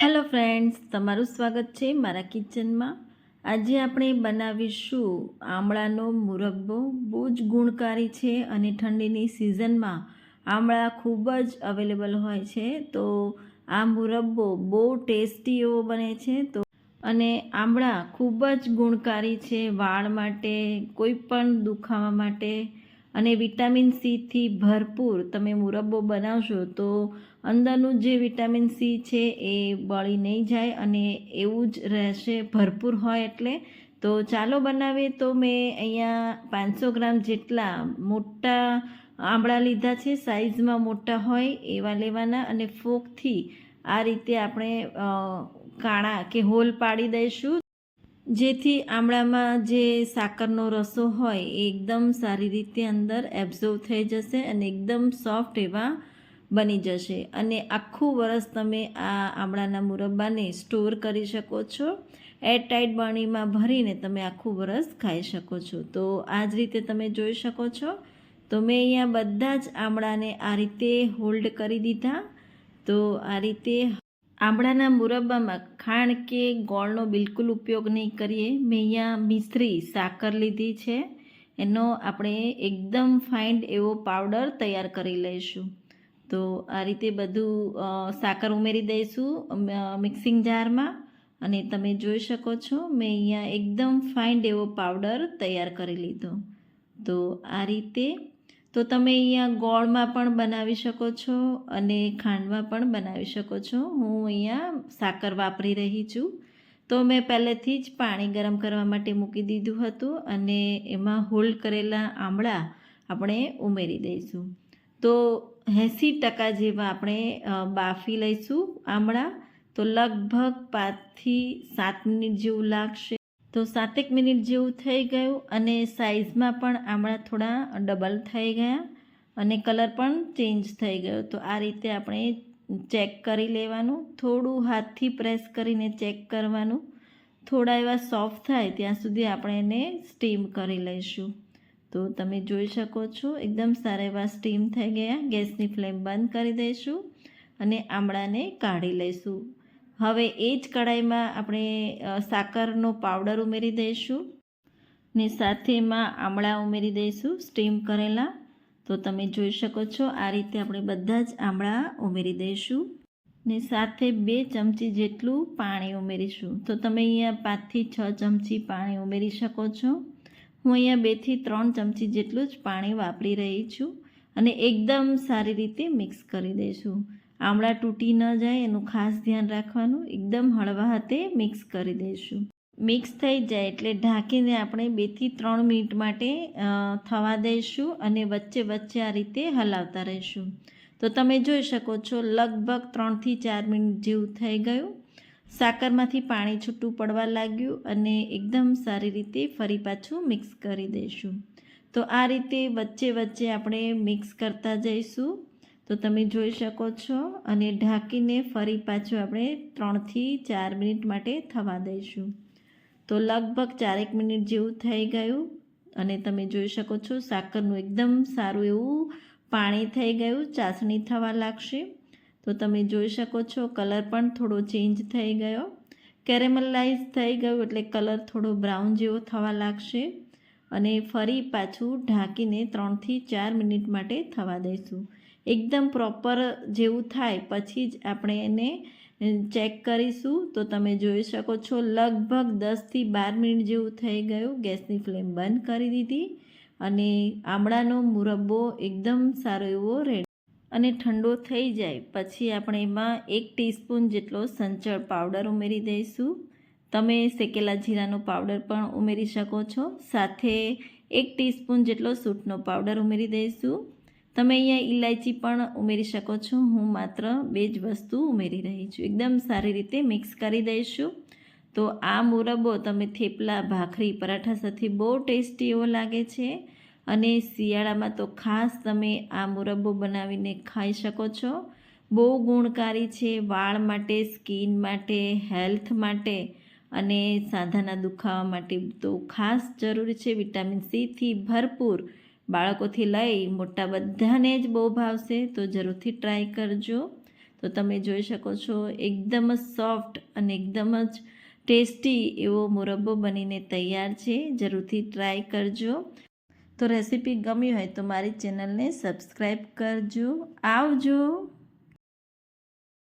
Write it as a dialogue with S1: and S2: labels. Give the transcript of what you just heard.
S1: Hello friends તમારું સ્વાગત છે મારા કિચનમાં આજે આપણે બનાવીશું આમળાનો મુરબ્બો. બહુ જ ગુણકારી છે અને ઠંડીની સિઝનમાં આમળા ખૂબ જ અવેલેબલ હોય છે. તો આ મુરબ્બો બહુ ટેસ્ટી એવો બને છે. તો અને આમળા ખૂબ જ ગુણકારી છે વાળ માટે, કોઈ પણ દુખાવા માટે. અને વિટામિન સીથી ભરપૂર તમે મુરબ્બો બનાવશો તો અંદરનું જે વિટામિન સી છે એ બળી નહીં જાય અને એવું જ રહેશે ભરપૂર હોય એટલે. તો ચાલો બનાવીએ તો મેં અહીંયા પાંચસો ગ્રામ જેટલા મોટા આંબળા લીધા છે સાઇઝમાં મોટા હોય એવા લેવાના અને ફોકથી આ રીતે આપણે કાણા કે હોલ પાડી દઈશું. જેથી આમળામાં જે સાકરનો રસો હોય એ એકદમ સારી રીતે અંદર એબ્ઝોર્વ થઈ જશે અને એકદમ સોફ્ટ એવા બની જશે. અને આખું વરસ તમે આ આમળાના મુરબ્બાને સ્ટોર કરી શકો છો. એરટાઇટ બરણીમાં ભરીને તમે આખું વરસ ખાઈ શકો છો. તો આ જ રીતે તમે જોઈ શકો છો. તો મેં અહીંયા બધા જ આમળાને આ રીતે હોલ્ડ કરી દીધા. તો આ રીતે આમળાના મુરબ્બામાં ખાંડ કે ગોળનો બિલકુલ ઉપયોગ નહીં કરીએ. મેં અહીંયા મિશ્રી સાકર લીધી છે. એનો આપણે એકદમ ફાઇન્ડ એવો પાવડર તૈયાર કરી લઈશું. તો આ રીતે બધું સાકર ઉમેરી દઈશું મિક્સિંગ જારમાં. અને તમે જોઈ શકો છો, મેં અહીંયા એકદમ ફાઇન્ડ એવો પાવડર તૈયાર કરી લીધો. તો આ રીતે તો તમે અહીંયા ગોળમાં પણ બનાવી શકો છો અને ખાંડમાં પણ બનાવી શકો છો. હું અહીંયા સાકર વાપરી રહી છું. તો મેં પહેલેથી જ પાણી ગરમ કરવા માટે મૂકી દીધું હતું અને એમાં હોલ્ડ કરેલા આમળા આપણે ઉમેરી દઈશું. તો એંસી ટકા જેવા આપણે બાફી લઈશું આમળા. તો લગભગ પાંચથી સાત મિનિટ જેવું લાગશે. તો સાતેક મિનિટ જેવું થઈ ગયું અને સાઇઝમાં પણ આમળા થોડા ડબલ થઈ ગયા અને કલર પણ ચેન્જ થઈ ગયો. તો આ રીતે આપણે ચેક કરી લેવાનું. થોડું હાથથી પ્રેસ કરીને ચેક કરવાનું. થોડા એવા સોફ્ટ થાય ત્યાં સુધી આપણે એને સ્ટીમ કરી લઈશું. તો તમે જોઈ શકો છો, એકદમ સારા એવા સ્ટીમ થઈ ગયા. ગેસની ફ્લેમ બંધ કરી દઈશું અને આમળાને કાઢી લઈશું. હવે એ જ કઢાઈમાં આપણે સાકરનો પાવડર ઉમેરી દઈશું ને સાથે એમાં આમળા ઉમેરી દઈશું, સ્ટીમ કરેલા. તો તમે જોઈ શકો છો, આ રીતે આપણે બધા જ આમળા ઉમેરી દઈશું ને સાથે બે ચમચી જેટલું પાણી ઉમેરીશું. તો તમે અહીંયા પાંચથી છ ચમચી પાણી ઉમેરી શકો છો. હું અહીંયા બેથી ત્રણ ચમચી જેટલું જ પાણી વાપરી રહી છું અને એકદમ સારી રીતે મિક્સ કરી દઈશું. આમળા તૂટી ન જાય એનું ખાસ ધ્યાન રાખવાનું. એકદમ હળવા હાથે મિક્સ કરી દઈશું. મિક્સ થઈ જાય એટલે ઢાંકીને આપણે બેથી ત્રણ મિનિટ માટે થવા દઈશું અને વચ્ચે વચ્ચે આ રીતે હલાવતા રહીશું. તો તમે જોઈ શકો છો લગભગ ત્રણથી ચાર મિનિટ જેવું થઈ ગયું. સાકરમાંથી પાણી છૂટું પડવા લાગ્યું અને એકદમ સારી રીતે ફરી પાછું મિક્સ કરી દઈશું. તો આ રીતે વચ્ચે વચ્ચે આપણે મિક્સ કરતા જઈશું. તો તમે જોઈ શકો છો અને ઢાંકીને ફરી પાછું આપણે ત્રણથી ચાર મિનિટ માટે થવા દઈશું. તો લગભગ ચારેક મિનિટ જેવું થઈ ગયું અને તમે જોઈ શકો છો સાકરનું એકદમ સારું એવું પાણી થઈ ગયું, ચાસણી થવા લાગશે. તો તમે જોઈ શકો છો કલર પણ થોડો ચેન્જ થઈ ગયો. કેરેમલાઇઝ થઈ ગયું એટલે કલર થોડો બ્રાઉન જેવો થવા લાગશે. અને ફરી પાછું ઢાંકીને ત્રણથી ચાર મિનિટ માટે થવા દઈશું. એકદમ પ્રોપર જેવું થાય. પછી જ આપણે એને ચેક કરીશું. તો તમે જોઈ શકો છો, લગભગ દસથી બાર મિનિટ જેવું થઈ ગયું. ગેસની ફ્લેમ બંધ કરી દીધી અને આમળાનો મુરબ્બો એકદમ સારો એવો રેડી અને ઠંડો થઈ જાય. પછી આપણે એમાં એક ટીસ્પૂન જેટલો સંચળ પાવડર ઉમેરી દઈશું. તમે શેકેલા જીરાનો પાવડર પણ ઉમેરી શકો છો. સાથે એક ટીસ્પૂન જેટલો સૂટનો પાવડર ઉમેરી દઈશું. તમે અહીંયા ઇલાયચી પણ ઉમેરી શકો છો. હું માત્ર બે જ વસ્તુ ઉમેરી રહી છું. એકદમ સારી રીતે મિક્સ કરી દઈશું. તો આ મુરબ્બો તમે થેપલા, ભાખરી, પરાઠા સાથે બહુ ટેસ્ટી એવો લાગે છે અને શિયાળામાં તો ખાસ તમે આ મુરબ્બો બનાવીને ખાઈ શકો છો. બહુ ગુણકારી છે વાળ માટે, સ્કિન માટે, હેલ્થ માટે અને સાંધાના દુખાવા માટે તો ખાસ જરૂરી છે વિટામિન સીથી ભરપૂર બાળકોથી લઈ મોટા બધાને જ બહુ ભાવશે, તો જરૂરથી ટ્રાય કરજો. તો તમે જોઈ શકો છો, એકદમ જ સોફ્ટ અને એકદમ જ ટેસ્ટી એવો મુરબ્બો બનીને તૈયાર છે. જરૂરથી ટ્રાય કરજો. તો રેસીપી ગમી હોય તો મારી ચેનલને સબસ્ક્રાઈબ કરજો. આવજો!